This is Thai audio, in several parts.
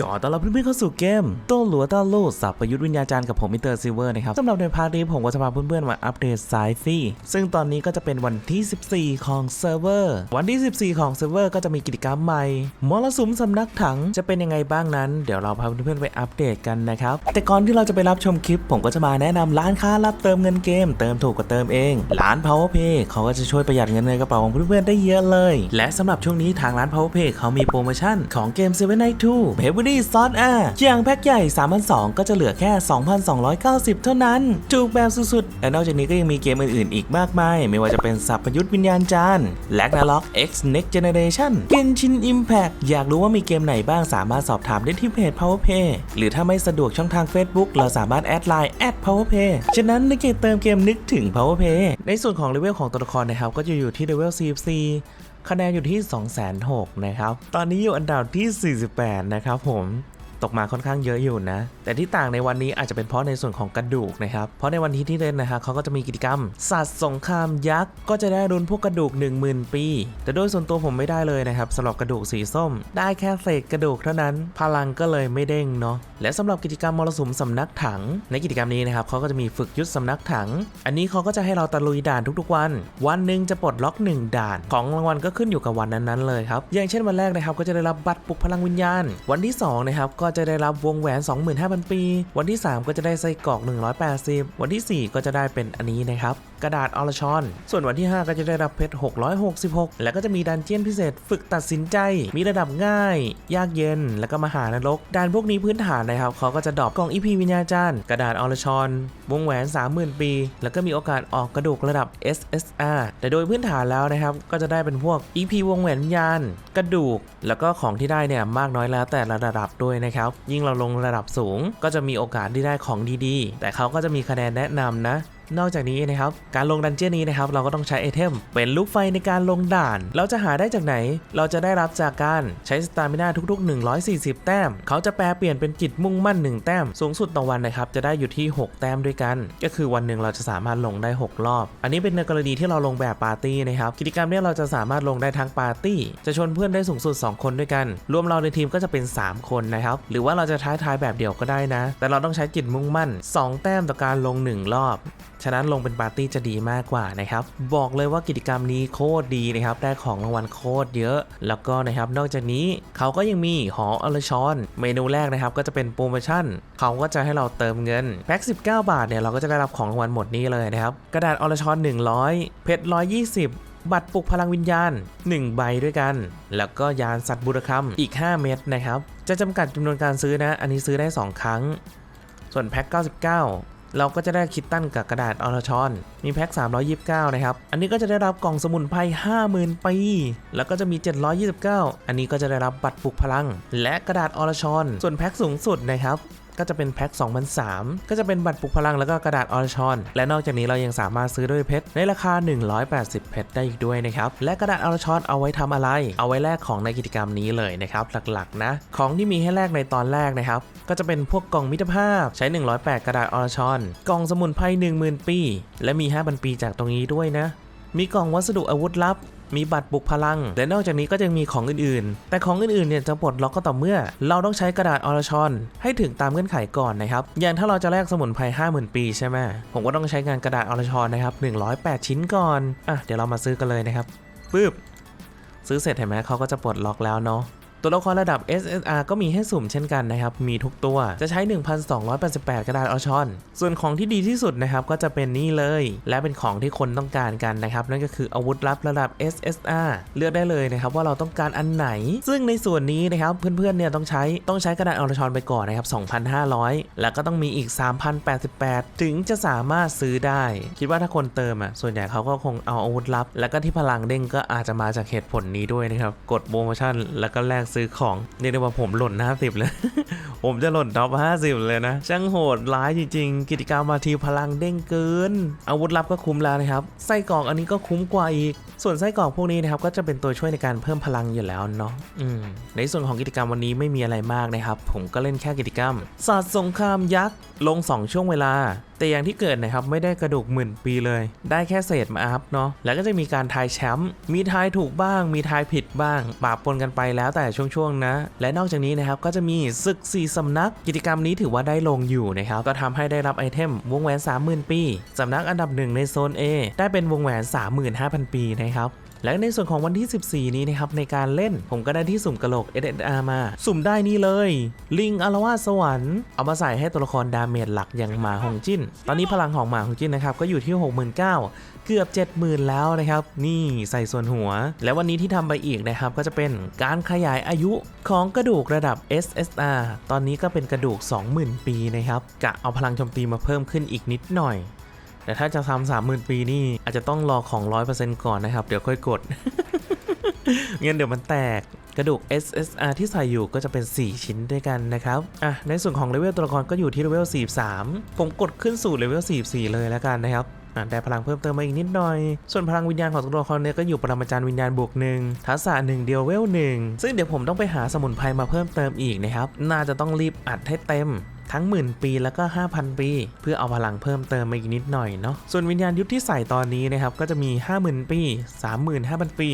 ขอต้อนรับเพื่อนๆเข้าสู่เกมโต้หลัวต้าโลสับประยุทธ์วิญญาจารย์กับผมมิสเตอร์ซิเวอร์นะครับสำหรับในพาร์ทนี้ผมก็จะพาเพื่อนๆมาอัปเดตสายซี่ซึ่งตอนนี้ก็จะเป็นวันที่ 14 ของเซิร์ฟเวอร์วันที่ 14 ของเซิร์ฟเวอร์ก็จะมีกิจกรรมใหม่มรสุมสำนักถังจะเป็นยังไงบ้างนั้น เดี๋ยวเราพาเพื่อนๆไปอัปเดตกันนะครับแต่ก่อนที่เราจะไปรับชมคลิป ผมก็จะมาแนะนำร้านค้ารับเติมเงินเกม เติมถูกกว่าเติมเองร้าน Powerpay เขาก็จะช่วยประหยัดเงินในกระเป๋าของเพื่อนๆได้เยอะเลย และสำหรับช่วงนี้ทางร้าน Powerpay เขามีโปรโมชั่นของเกม Seven Night 2 p e v e r y s o t a อย่างแพ็คใหญ่3,200ก็จะเหลือแค่ 2,290 เท่านั้นจูกแบบสุดๆ และนอกจากนี้ก็ยังมีเกมอื่นๆ อีกมากมาย ไม่ว่าจะเป็นสัพพยุทธวิญญาณจารย์ l a g n a r o k X Next Generation Genshin Impact อยากรู้ว่ามีเกมไหนบ้างสามารถสอบถามได้ที่เพจ Power Play หรือถ้าไม่สะดวกช่องทาง Facebook เราสามารถแอดไลน์แอด Power Play ฉะนั้นในเกมเติมเกมนึกถึง Power Play ในส่วนของเลเวลของตัวละครนะครับก็จะอยู่ที่เลเวล 44คะแนนอยู่ที่206,000นะครับ ตอนนี้อยู่อันดับที่ 48 นะครับผม ตกมาค่อนข้างเยอะอยู่นะ แต่ที่ต่างในวันนี้อาจจะเป็นเพราะในส่วนของกระดูกนะครับ เพราะในวันที่ที่เล่นนะฮะเขาก็จะมีกิจกรรม สัตว์สงครามยักษ์ก็จะได้รุนพวกกระดูก 10,000 ปี แต่โดยส่วนตัวผมไม่ได้เลยนะครับสำหรับกระดูกสีส้ม ได้แค่เศษกระดูกเท่านั้น พลังก็เลยไม่เด้งเนาะ และสำหรับกิจกรรมมรสุมสำนักถัง ในกิจกรรมนี้นะครับเขาก็จะมีฝึกยุทธสำนักถัง อันนี้เขาก็จะให้เราตะลุยด่านทุกๆวัน วันหนึ่งจะปลดล็อก 1 ด่าน ของรางวัลก็ขึ้นอยู่กับวันนั้นๆเลยครับ อย่างเช่นวันแรกนะครับก็จะได้รับบัตรปลุกพลังวิญญาณ วันที่2นะครับก็็จะได้รับวงแหวน 25,000 ปี วันที่ 3 ก็จะได้ไส้กรอก 180 วันที่ 4 ก็จะได้เป็นอันนี้นะครับ กระดาษอรชอน ส่วนวันที่ 5 ก็จะได้รับเพชร 666 แล้วก็จะมีดันเจียนพิเศษ ฝึกตัดสินใจ มีระดับง่าย ยากเย็น แล้วก็มหานรกดานพวกนี้พื้นฐานนะครับเขาก็จะดรอปกล่องอีพีวิญญาจารย์กระดาษอรชอน วงแหวน 30,000 ปี แล้วก็มีโอกาสออกกระดูกระดับ SSR แต่โดยพื้นฐานแล้วนะครับก็จะได้เป็นพวก EP วงแหวนวิญญาณกระดูก แล้วก็ของที่ได้เนี่ยมากน้อยแล้วแต่ระดับด้วยนะครับยิ่งเราลงระดับสูง ก็จะมีโอกาสที่ได้ของดีๆ แต่เขาก็จะมีคะแนนแนะนำนะ นอกจากนี้นะครับการลงดันเจี้ยนนี้นะครับเราก็ต้องใช้ไอเทมเป็นลูกไฟในการลงด่าน เราจะหาได้จากไหน เราจะได้รับจากการใช้สตามินาทุก ๆ 140 แต้ม เขาจะแปลเปลี่ยนเป็นจิตมุ่งมั่น 1 แต้ม สูงสุดต่อวันนะครับจะได้อยู่ที่ 6 แต้มด้วยกัน ก็คือวันหนึ่งเราจะสามารถลงได้ 6 รอบ อันนี้เป็นในกรณีที่เราลงแบบปาร์ตี้นะครับกิจกรรมนี้เราจะสามารถลงได้ทั้งปาร์ตี้ จะชวนเพื่อนได้สูงสุด 2 คนด้วยกัน รวมเราในทีมก็จะเป็น 3 คนนะครับหรือว่าเราจะท้ายทายแบบเดี่ยวก็ได้นะ แต่เราต้องใช้จิตมุ่งมั่น 2 แต้มต่อการลง 1 รอบฉะนั้นลงเป็นปาร์ตี้จะดีมากกว่านะครับ บอกเลยว่ากิจกรรมนี้โคตรดีนะครับ ได้ของรางวัลโคตรเยอะ แล้วก็นะครับนอกจากนี้เขาก็ยังมีหออลชอนเมนูแรกนะครับก็จะเป็นโปรโมชั่น เขาก็จะให้เราเติมเงินแพ็ค19บาทเนี่ยเราก็จะได้รับของรางวัลหมดนี้เลยนะครับ กระดาษอลชอน100 เพชร120บัตรปลุกพลังวิญญาณ 1 ใบด้วยกัน แล้วก็ยานสัตว์บุรคัมอีก 5 เม็ดนะครับ จะจำกัดจำนวนการซื้อนะ อันนี้ซื้อได้ 2 ครั้ง ส่วนแพ็ค 99 เราก็จะได้คิดตั้นกับกระดาษอรชอน มีแพ็ค 329 นะครับ อันนี้ก็จะได้รับกล่องสมุนไพร 50,000 ปี แล้วก็จะมี 729 อันนี้ก็จะได้รับบัตรปลุกพลัง และกระดาษอรชอน ส่วนแพ็คสูงสุดนะครับ ก็จะเป็นแพ็ค2003 ก็จะเป็นบัตรปลุกพลังแล้วก็กระดาษออรชอน และนอกจากนี้เรายังสามารถซื้อด้วยเพชรในราคา 180 เพชรได้อีกด้วยนะครับ และกระดาษออรชอนเอาไว้ทำอะไร เอาไว้แลกของในกิจกรรมนี้เลยนะครับ หลักๆนะ ของที่มีให้แลกในตอนแรกนะครับ ก็จะเป็นพวกกล่องมิตรภาพใช้ 108 กระดาษออรชอน กล่องสมุนไพร10,000 ปี และมี 5,000 ปีจากตรงนี้ด้วยนะ มีกล่องวัสดุอาวุธลับ มีบัตรบุกพลัง และนอกจากนี้ก็ยังมีของอื่นๆ แต่ของอื่นๆเนี่ยจะปลดล็อกก็ต่อเมื่อ เราต้องใช้กระดาษออรชอนให้ถึงตามเงื่อนไขก่อนนะครับ อย่างถ้าเราจะแลกสมุนไพร50,000 ปีใช่ไหมผมก็ต้องใช้งานกระดาษออรชอนนะครับ108 ชิ้นก่อนอะเดี๋ยวเรามาซื้อกันเลยนะครับปึ๊บซื้อเสร็จเห็นไหมเขาก็จะปลดล็อกแล้วเนาะ ตัวละครระดับ SSR ก็มีให้สุ่มเช่นกันนะครับ มีทุกตัวจะใช้ 1,288 กระดาษออชอน ส่วนของที่ดีที่สุดนะครับก็จะเป็นนี่เลย และเป็นของที่คนต้องการกันนะครับ นั่นก็คืออาวุธลับระดับ SSR เลือกได้เลยนะครับว่าเราต้องการอันไหน ซึ่งในส่วนนี้นะครับเพื่อนๆเนี่ยต้องใช้ต้องใช้กระดาษออชอนไปก่อนนะครับ 2,500 แล้วก็ต้องมีอีก 3,088 ถึงจะสามารถซื้อได้ คิดว่าถ้าคนเติมอะส่วนใหญ่เขาก็คงเอาอาวุธลับ แล้วก็ที่พลังเด้งก็อาจจะมาจากเหตุผลนี้ด้วยนะครับกดโปรโมชั่นแล้วก็แลกซื้อของเรียกได้ว่าผมหล่น 50 เลย ผมจะหล่นท็อป 50 เลยนะ ช่างโหดร้ายจริง ๆ กิจกรรมมาทีพลังเด้งเกิน อาวุธลับก็คุ้มแล้วนะครับ ไส้กรอกอันนี้ก็คุ้มกว่าอีก ส่วนไส้กรอกพวกนี้นะครับก็จะเป็นตัวช่วยในการเพิ่มพลังอยู่แล้วเนาะในส่วนของกิจกรรมวันนี้ไม่มีอะไรมากนะครับ ผมก็เล่นแค่กิจกรรมศาสตร์สงครามยักษ์ลง 2 ช่วงเวลาแต่อย่างที่เกิดนะครับไม่ได้กระดูกหมื่นปีเลย ได้แค่เศษมาอัพเนาะแล้วก็จะมีการทายแชมป์มีทายถูกบ้าง มีทายผิดบ้างปะปนกันไปแล้วแต่ช่วงๆนะ และนอกจากนี้นะครับก็จะมีศึกสี่สำนัก กิจกรรมนี้ถือว่าได้ลงอยู่นะครับก็ทำให้ได้รับไอเทมวงแหวน 30,000 ปีสำนักอันดับหนึ่งในโซน A ได้เป็นวงแหวน 35,000 ปีนะครับและในส่วนของวันที่ 14 นี้นะครับในการเล่นผมก็ได้ที่สุ่มกระโหลก SSR มา สุ่มได้นี่เลย ลิงอารวาสสวรรค์เอามาใส่ให้ตัวละครดาเมจหลักอย่างหมาหงจิ้น ตอนนี้พลังของหมาหงจิ้นนะครับก็อยู่ที่ 69,000 เกือบ 70,000 แล้วนะครับ นี่ใส่ส่วนหัว และวันนี้ที่ทำไปอีกนะครับ ก็จะเป็นการขยายอายุของกระดูกระดับ SSR ตอนนี้ก็เป็นกระดูก 20,000 ปีนะครับกะเอาพลังโจมตีมาเพิ่มขึ้นอีกนิดหน่อย แต่ถ้าจะทำสามหมื่นปีนี่อาจจะต้องรอของ 100%ก่อนนะครับ เดี๋ยวค่อยกดเงั้นเดี๋ยวมันแตกกระดูก SSR ที่ใส่อยู่ก็จะเป็น 4 ชิ้นด้วยกันนะครับ อะ ในส่วนของเลเวลตัวละครก็อยู่ที่เลเวล 43 ผมกดขึ้นสู่เลเวล 44 เลยแล้วกันนะครับ ได้พลังเพิ่มเติมมาอีกนิดหน่อย ส่วนพลังวิญญาณของตัวละครเนี่ยก็อยู่ปรมาจารย์วิญญาณบวกหนึ่งทักษะหนึ่งเดียวเวลหนึ่งซึ่งเดี๋ยวผมต้องไปหาสมุนไพรมาเพิ่มเติมอีกนะครับ น่าจะต้องรีบอัดให้เต็มทั้งหมื่นปีแล้วก็ 5,000 ปี เพื่อเอาพลังเพิ่มเติมมาอีกนิดหน่อยเนาะส่วนวิญญาณยุทธที่ใส่ตอนนี้นะครับก็จะมี 50,000 ปี 35,000 ปี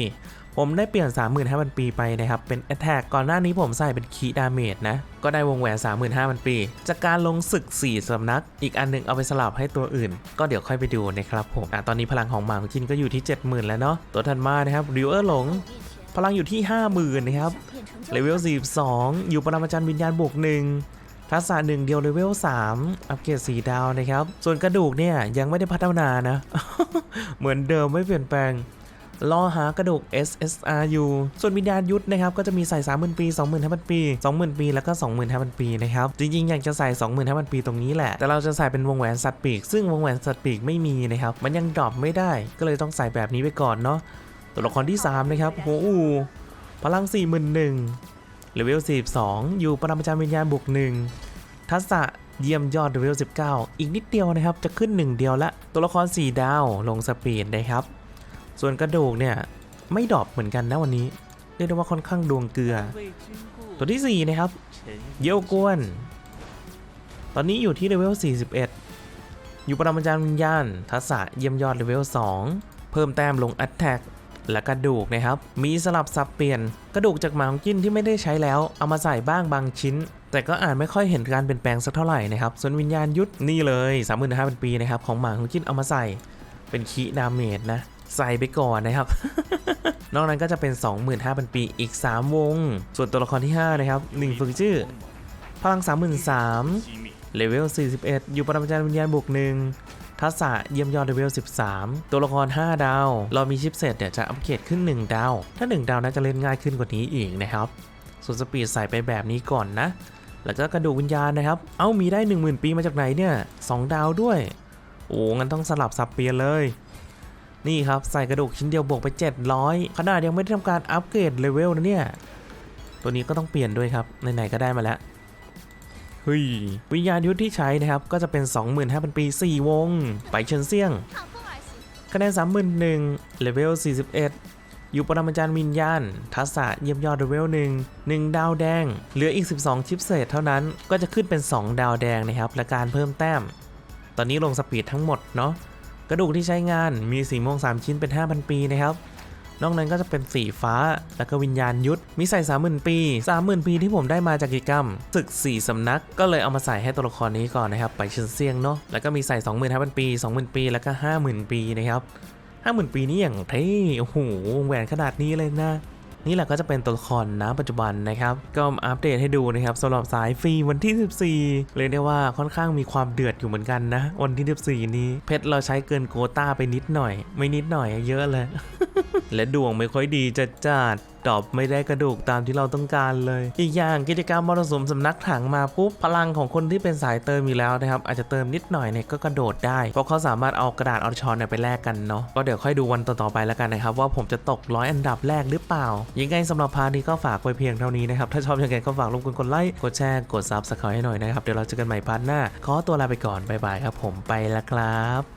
ผมได้เปลี่ยน 35,000 ปีไปนะครับ เป็น Attack ก่อนหน้านี้ผมใส่เป็นคีดาเมจนะ ก็ได้วงแหวน 35,000 ปี จากการลงศึก 4สำนัก อีกอันหนึงเอาไปสลับให้ตัวอื่น ก็เดี๋ยวค่อยไปดูนะครับผมอะตอนนี้พลังของหมาของจินก็อยู่ที่ 70,000 แล้วเนาะตัวถัดมานะครับริวเออร์หลง พลังอยู่ที่ 50,000 นะครับเลเวล 42 อยู่ปรมาจารย์วิญญาณบวกหนึ่งทักษะหนึ่งเดียวเลเวล3 อัปเกรด4ดาวนะครับ ส่วนกระดูกเนี่ยยังไม่ได้พัฒนานะ เหมือนเดิมไม่เปลี่ยนแปลง รอหากระดูก SSR อยู่ ส่วนวิญญาณยุทธนะครับก็จะมีใส่ 30,000 ปี 25,000 ปี 20,000 ปี แล้วก็ 25,000 ปีนะครับ จริงๆ อยากจะใส่ 25,000 ปีตรงนี้แหละ แต่เราจะใส่เป็นวงแหวนสัตว์ปีก ซึ่งวงแหวนสัตว์ปีกไม่มีนะครับ มันยังดรอปไม่ได้ ก็เลยต้องใส่แบบนี้ไปก่อนเนาะ ตัวละครที่ 3 นะครับโหอูพลัง 41,000เลเวล 42 อยู่ปรมาจารวิญญาณบวกหนึ่งทักษะเยี่ยมยอดเลเวล19 อีกนิดเดียวนะครับ จะขึ้น 1 เดียวละ ตัวละคร 4 ดาว ลงสปีดนะครับ ส่วนกระดูกเนี่ยไม่ดรอปเหมือนกันนะวันนี้เรียกได้ว่าค่อนข้างดวงเกลือ ตัวที่ 4 นะครับ เยี่ยวกวน ตอนนี้อยู่ที่เลเวล 41 อยู่ปรมาจารย์วิญญาณ ทักษะเยี่ยมยอดเลเวล 2 เพิ่มแต้มลงอัตแทกและกระดูกนะครับ มีสลับสับเปลี่ยน กระดูกจากหมาของจิ้นที่ไม่ได้ใช้แล้ว เอามาใส่บ้างบางชิ้น แต่ก็อาจไม่ค่อยเห็นการเปลี่ยนแปลงสักเท่าไหร่นะครับ ส่วนวิญญาณยุทธนี่เลย 3 5 0 0 0ปีนะครับของหมาของจิ้นเอามาใส่ เป็นคีดาเมจนะ ใส่ไปก่อนนะครับ นอกนั้นก็จะเป็น 25,000 ปีอีก 3 วง ส่วนตัวละครที่ 5 นะครับ 1 ฝึกชื่อ พลัง 33,000เลเวล 41 อยู่ปรมาจาวิญญาณบวกหนึ่งทักษะเยี่ยมยอดเลเวล 13 ตัวละคร 5 ดาว เรามีชิปเซตเนี่ยจะอัปเกรดขึ้น 1 ดาว ถ้า 1 ดาวน่าจะเล่นง่ายขึ้นกว่านี้อีกนะครับ ส่วนสปีดใส่ไปแบบนี้ก่อนนะ แล้วก็กระดูกวิญญาณนะครับ เอ้ามีได้ 10,000 ปีมาจากไหนเนี่ย 2 ดาวด้วย โอ้งั้นต้องสลับสับเปลี่ยนเลย นี่ครับ ใส่กระดูกชิ้นเดียวบวกไป 700 ขนาดยังไม่ได้ทำการอัปเกรดเลเวลนะเนี่ย ตัวนี้ก็ต้องเปลี่ยนด้วยครับ ไหนๆก็ได้มาแล้วฮ้ยวิญญาณยุทธที่ใช้นะครับ ก็จะเป็น 25,000 ปี 4 วง ไปเชิญเซี่ยงคะแนน31,000เลเวล 41อยู่ปรมาจารย์วิญญาณ ทัศะเยี่ยมยอดเลเวลหนึ่งหนึ่งดาวแดง เหลืออีก 12 ชิปเศษเท่านั้น ก็จะขึ้นเป็น 2 ดาวแดงนะครับ และการเพิ่มแต้ม ตอนนี้ลงสปีดทั้งหมดเนาะ กระดูกที่ใช้งานมีสีม่วง 3 ชิ้นเป็น 5,000 ปีนะครับนอกนั้นก็จะเป็นสีฟ้า แล้วก็วิญญาณยุทธ มีใส่ 30,000 ปี 30,000 ปีที่ผมได้มาจากกิจกรรมศึก 4 สำนัก ก็เลยเอามาใส่ให้ตัวละครนี้ก่อนนะครับ ไปเชิญเซียงเนาะ แล้วก็มีใส่ 25,000 ปี 20,000 ปี แล้วก็ 50,000 ปีนะครับ 50,000 ปีนี่อย่างเท่ โอ้โห แหวนขนาดนี้เลยนะ นี่แหละก็จะเป็นตัวละครนะปัจจุบันนะครับ ก็อัปเดตให้ดูนะครับสำหรับสายฟรีวันที่ 14 เลยได้ว่าค่อนข้างมีความเดือดอยู่เหมือนกันนะ วันที่ 14 นี้เพชรเราใช้เกินโกต้าไปนิดหน่อย ไม่นิดหน่อยเยอะเลย และดวงไม่ค่อยดีจัดจัดตอบไม่ได้กระดูกตามที่เราต้องการเลย อีกอย่างกิจกรรมมรสุมสำนักถังมาปุ๊บพลังของคนที่เป็นสายเติมอยู่แล้วนะครับ อาจจะเติมนิดหน่อยเนี่ยก็กระโดดได้ เพราะเขาสามารถเอากระดาษออชอนไปแลกกันเนาะก็เดี๋ยวค่อยดูวันต่อๆไปแล้วกันนะครับ ว่าผมจะตกร้อยอันดับแรกหรือเปล่า ยังไงสำหรับพาร์ทนี้ก็ฝากไว้เพียงเท่านี้นะครับ ถ้าชอบยังไงก็ฝากรบกวนกดไลค์กดแชร์กดซับสไครต์ให้หน่อยนะครับเดี๋ยวเราเจอกันใหม่พาร์ทหน้าขอตัวลาไปก่อนบ๊ายบายครับผมไปแล้วครับ